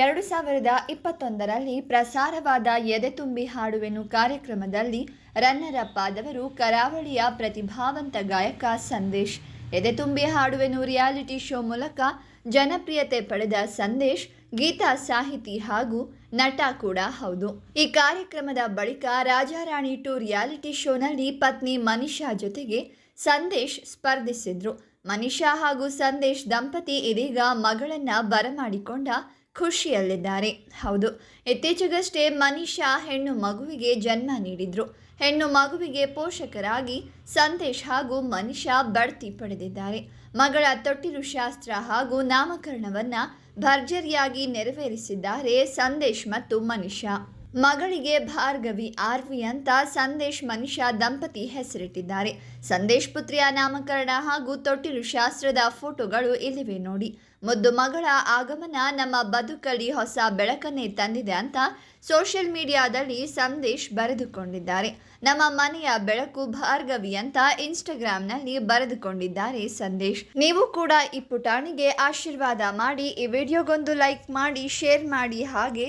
ಎರಡು ಸಾವಿರದ ಇಪ್ಪತ್ತೊಂದರಲ್ಲಿ ಪ್ರಸಾರವಾದ ಎದೆ ತುಂಬಿ ಹಾಡುವೆನು ಕಾರ್ಯಕ್ರಮದಲ್ಲಿ ರನ್ನರ್ ಅಪ್ ಆದವರು ಕರಾವಳಿಯ ಪ್ರತಿಭಾವಂತ ಗಾಯಕ ಸಂದೇಶ್. ಎದೆ ತುಂಬಿ ಹಾಡುವೆನು ರಿಯಾಲಿಟಿ ಶೋ ಮೂಲಕ ಜನಪ್ರಿಯತೆ ಪಡೆದ ಸಂದೇಶ್, ಗೀತಾ ಸಾಹಿತಿ ಹಾಗೂ ನಟ ಕೂಡ ಹೌದು. ಈ ಕಾರ್ಯಕ್ರಮದ ಬಳಿಕ ರಾಜಾರಾಣಿ ಟು ರಿಯಾಲಿಟಿ ಶೋನಲ್ಲಿ ಪತ್ನಿ ಮನಿಷಾ ಜೊತೆಗೆ ಸಂದೇಶ್ ಸ್ಪರ್ಧಿಸಿದ್ರು. ಮನಿಷಾ ಹಾಗೂ ಸಂದೇಶ್ ದಂಪತಿ ಇದೀಗ ಮಗಳನ್ನ ಬರಮಾಡಿಕೊಂಡ ಖುಷಿಯಲ್ಲಿದ್ದಾರೆ. ಹೌದು, ಇತ್ತೀಚೆಗಷ್ಟೇ ಮನೀಷಾ ಹೆಣ್ಣು ಮಗುವಿಗೆ ಜನ್ಮ ನೀಡಿದ್ರು. ಹೆಣ್ಣು ಮಗುವಿಗೆ ಪೋಷಕರಾಗಿ ಸಂದೇಶ್ ಹಾಗೂ ಮನೀಷಾ ಬಡ್ತಿ ಪಡೆದಿದ್ದಾರೆ. ಮಗಳ ತೊಟ್ಟಿಲು ಶಾಸ್ತ್ರ ಹಾಗೂ ನಾಮಕರಣವನ್ನ ಭರ್ಜರಿಯಾಗಿ ನೆರವೇರಿಸಿದ್ದಾರೆ ಸಂದೇಶ್ ಮತ್ತು ಮನಿಷಾ. ಮಗಳಿಗೆ ಭಾರ್ಗವಿ, ಆರ್ವಿ ಅಂತ ಸಂದೇಶ್ ಮನಿಷಾ ದಂಪತಿ ಹೆಸರಿಟ್ಟಿದ್ದಾರೆ. ಸಂದೇಶ್ ಪುತ್ರಿಯ ನಾಮಕರಣ ಹಾಗೂ ತೊಟ್ಟಿಲು ಶಾಸ್ತ್ರದ ಫೋಟೋಗಳು ಇಲ್ಲಿವೆ ನೋಡಿ. ಮುದ್ದು ಮಗಳ ಆಗಮನ ನಮ್ಮ ಬದುಕಲ್ಲಿ ಹೊಸ ಬೆಳಕನ್ನೇ ತಂದಿದೆ ಅಂತ ಸೋಷಿಯಲ್ ಮೀಡಿಯಾದಲ್ಲಿ ಸಂದೇಶ್ ಬರೆದುಕೊಂಡಿದ್ದಾರೆ. ನಮ್ಮ ಮನೆಯ ಬೆಳಕು ಭಾರ್ಗವಿ ಅಂತ ಇನ್ಸ್ಟಾಗ್ರಾಂನಲ್ಲಿ ಬರೆದುಕೊಂಡಿದ್ದಾರೆ ಸಂದೇಶ್. ನೀವು ಕೂಡ ಈ ಪುಟಾಣಿಗೆ ಆಶೀರ್ವಾದ ಮಾಡಿ, ಈ ವಿಡಿಯೋಗೊಂದು ಲೈಕ್ ಮಾಡಿ, ಶೇರ್ ಮಾಡಿ ಹಾಗೆ